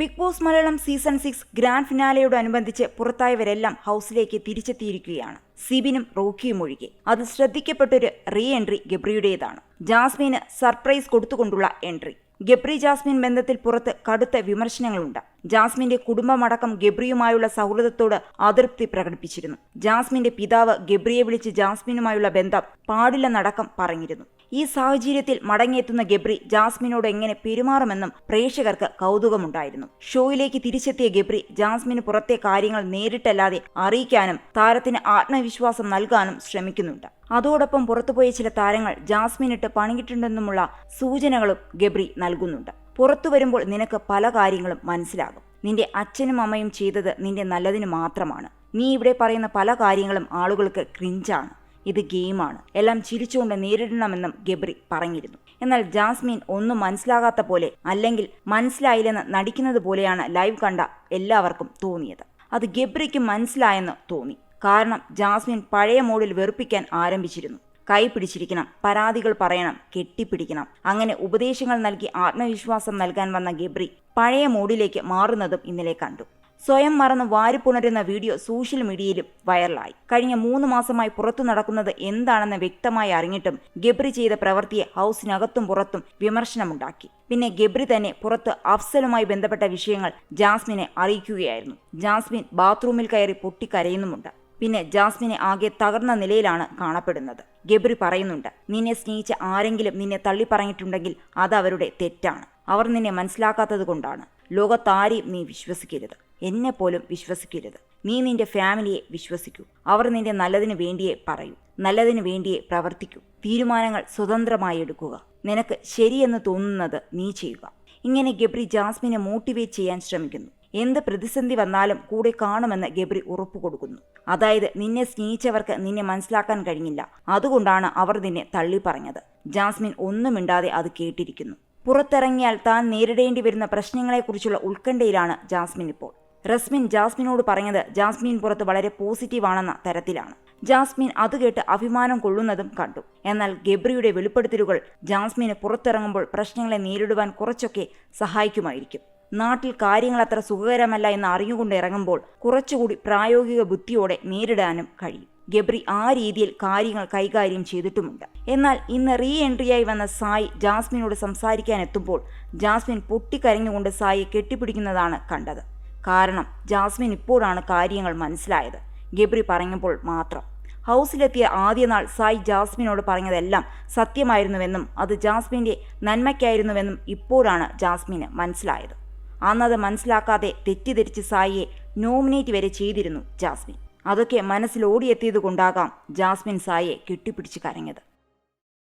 Big Boss Malayalam season six grand ഫിനാലയോടനുബന്ധിച്ച് പുറത്തായവരെല്ലാം ഹൗസിലേക്ക് തിരിച്ചെത്തിയിരിക്കുകയാണ്. സിബിനും റോക്കിയും ഒഴികെ. അത് ശ്രദ്ധിക്കപ്പെട്ടൊരു റീ എൻട്രി ഗബ്രിയുടേതാണ്. ജാസ്മിന് സർപ്രൈസ് കൊടുത്തുകൊണ്ടുള്ള എൻട്രി. ഗബ്രി ജാസ്മിൻ ബന്ധത്തിൽ പുറത്ത് കടുത്ത വിമർശനങ്ങളുണ്ട്. ജാസ്മിന്റെ കുടുംബമടക്കം ഗബ്രിയുമായുള്ള സൗഹൃദത്തോട് അതൃപ്തി പ്രകടിപ്പിച്ചിരുന്നു. ജാസ്മിന്റെ പിതാവ് ഗബ്രിയെ വിളിച്ച് ജാസ്മിനുമായുള്ള ബന്ധം പാടില്ലെന്നടക്കം പറഞ്ഞിരുന്നു. ഈ സാഹചര്യത്തിൽ മടങ്ങിയെത്തുന്ന ഗബ്രി ജാസ്മിനോട് എങ്ങനെ പെരുമാറുമെന്നും പ്രേക്ഷകർക്ക് കൗതുകമുണ്ടായിരുന്നു. ഷോയിലേക്ക് തിരിച്ചെത്തിയ ഗബ്രി ജാസ്മിന് പുറത്തെ കാര്യങ്ങൾ നേരിട്ടല്ലാതെ അറിയിക്കാനും താരത്തിന് ആത്മവിശ്വാസം നൽകാനും ശ്രമിക്കുന്നുണ്ട്. അതോടൊപ്പം പുറത്തുപോയ ചില താരങ്ങൾ ജാസ്മിനിട്ട് പണിയിട്ടുണ്ടെന്നുമുള്ള സൂചനകളും ഗബ്രി നൽകുന്നുണ്ട്. പുറത്തു വരുമ്പോൾ നിനക്ക് പല കാര്യങ്ങളും മനസ്സിലാകും. നിന്റെ അച്ഛനും അമ്മയും ചെയ്തത് നിന്റെ നല്ലതിന് മാത്രമാണ്. നീ ഇവിടെ പറയുന്ന പല കാര്യങ്ങളും ആളുകൾക്ക് ക്രിഞ്ചാണ്. ഇത് ഗെയിമാണ്. എല്ലാം ചിരിച്ചുകൊണ്ട് നേരിടണമെന്നും ഗബ്രി പറഞ്ഞിരുന്നു. എന്നാൽ ജാസ്മിൻ ഒന്നും മനസ്സിലാകാത്ത പോലെ അല്ലെങ്കിൽ മനസ്സിലായില്ലെന്ന് നടിക്കുന്നത് പോലെയാണ് ലൈവ് കണ്ട എല്ലാവർക്കും തോന്നിയത്. അത് ഗബ്രിക്ക് മനസ്സിലായെന്ന് തോന്നി. കാരണം ജാസ്മിൻ പഴയ മോഡിൽ വെറുപ്പിക്കാൻ ആരംഭിച്ചിരുന്നു. കൈ പിടിച്ചിരിക്കണം പരാതികൾ പറയണം കെട്ടിപ്പിടിക്കണം. അങ്ങനെ ഉപദേശങ്ങൾ നൽകി ആത്മവിശ്വാസം നൽകാൻ വന്ന ഗബ്രി പഴയ മോഡിലേക്ക് മാറുന്നതും ഇന്നലെ കണ്ടു. സ്വയം മറന്ന് വാരിപ്പുണരുന്ന വീഡിയോ സോഷ്യൽ മീഡിയയിലും വൈറലായി. കഴിഞ്ഞ മൂന്ന് മാസമായി പുറത്തു നടക്കുന്നത് എന്താണെന്ന് വ്യക്തമായി അറിഞ്ഞിട്ടും ഗബ്രി ചെയ്ത പ്രവൃത്തിയെ ഹൗസിനകത്തും പുറത്തും വിമർശനമുണ്ടാക്കി. പിന്നെ ഗബ്രി തന്നെ പുറത്ത് അഫ്സലുമായി ബന്ധപ്പെട്ട വിഷയങ്ങൾ ജാസ്മിനെ അറിയിക്കുകയായിരുന്നു. ജാസ്മിൻ ബാത്റൂമിൽ കയറി പൊട്ടിക്കരയുന്നുമുണ്ട്. പിന്നെ ജാസ്മിനെ ആകെ തകർന്ന നിലയിലാണ് കാണപ്പെടുന്നത്. ഗബ്രി പറയുന്നുണ്ട് നിന്നെ സ്നേഹിച്ച ആരെങ്കിലും നിന്നെ തള്ളി പറഞ്ഞിട്ടുണ്ടെങ്കിൽ അത് അവരുടെ തെറ്റാണ്. അവർ നിന്നെ മനസ്സിലാക്കാത്തത് കൊണ്ടാണ്. ലോകത്താരെയും നീ വിശ്വസിക്കരുത്. എന്നെ പോലും വിശ്വസിക്കരുത്. നീ നിന്റെ ഫാമിലിയെ വിശ്വസിക്കൂ. അവർ നിന്റെ നല്ലതിന് വേണ്ടിയേ പറയൂ. നല്ലതിന് വേണ്ടിയേ പ്രവർത്തിക്കൂ. തീരുമാനങ്ങൾ സ്വതന്ത്രമായി എടുക്കുക. നിനക്ക് ശരിയെന്ന് തോന്നുന്നത് നീ ചെയ്യുക. ഇങ്ങനെ ഗബ്രി ജാസ്മിനെ മോട്ടിവേറ്റ് ചെയ്യാൻ ശ്രമിക്കുന്നു. എന്ത് പ്രതിസന്ധി വന്നാലും കൂടെ കാണുമെന്ന് ഗബ്രി ഉറപ്പു കൊടുക്കുന്നു. അതായത് നിന്നെ സ്നേഹിച്ചവർക്ക് നിന്നെ മനസ്സിലാക്കാൻ കഴിഞ്ഞില്ല. അതുകൊണ്ടാണ് അവർ നിന്നെ തള്ളി പറഞ്ഞത്. ജാസ്മിൻ ഒന്നും മിണ്ടാതെ അത് കേട്ടിരിക്കുന്നു. പുറത്തിറങ്ങിയാൽ താൻ നേരിടേണ്ടി വരുന്ന പ്രശ്നങ്ങളെക്കുറിച്ചുള്ള ഉത്കണ്ഠയിലാണ് ജാസ്മിൻ ഇപ്പോൾ. റസ്മിൻ ജാസ്മിനോട് പറഞ്ഞത് ജാസ്മിൻ പുറത്ത് വളരെ പോസിറ്റീവാണെന്ന തരത്തിലാണ്. ജാസ്മിൻ അത് കേട്ട് അഭിമാനം കൊള്ളുന്നതും കണ്ടു. എന്നാൽ ഗബ്രിയുടെ വെളിപ്പെടുത്തലുകൾ ജാസ്മിന് പുറത്തിറങ്ങുമ്പോൾ പ്രശ്നങ്ങളെ നേരിടുവാൻ കുറച്ചൊക്കെ സഹായിക്കുമായിരിക്കും. നാട്ടിൽ കാര്യങ്ങൾ അത്ര സുഖകരമല്ല എന്ന് അറിഞ്ഞുകൊണ്ട് ഇറങ്ങുമ്പോൾ കുറച്ചുകൂടി പ്രായോഗിക ബുദ്ധിയോടെ നേരിടാനും കഴിയും. ഗബ്രി ആ രീതിയിൽ കാര്യങ്ങൾ കൈകാര്യം ചെയ്തിട്ടുമുണ്ട്. എന്നാൽ ഇന്ന് റീ എൻട്രിയായി വന്ന സായി ജാസ്മിനോട് സംസാരിക്കാൻ എത്തുമ്പോൾ ജാസ്മിൻ പൊട്ടിക്കരഞ്ഞുകൊണ്ട് സായിയെ കെട്ടിപ്പിടിക്കുന്നതാണ് കണ്ടത്. കാരണം ജാസ്മിൻ ഇപ്പോഴാണ് കാര്യങ്ങൾ മനസ്സിലായത്. ഗബ്രി പറഞ്ഞപ്പോൾ മാത്രം. ഹൗസിലെത്തിയ ആദ്യ നാൾ സായി ജാസ്മിനോട് പറഞ്ഞതെല്ലാം സത്യമായിരുന്നുവെന്നും അത് ജാസ്മിന്റെ നന്മയ്ക്കായിരുന്നുവെന്നും ഇപ്പോഴാണ് ജാസ്മിന് മനസ്സിലായത്. അന്നത് മനസ്സിലാക്കാതെ തെറ്റിദ്ധരിച്ച് സായിയെ നോമിനേറ്റ് വരെ ചെയ്തിരുന്നു ജാസ്മിൻ. അതൊക്കെ മനസ്സിൽ ഓടിയെത്തിയത് കൊണ്ടാകാം ജാസ്മിൻ സായിയെ കെട്ടിപ്പിടിച്ച് കരഞ്ഞത്.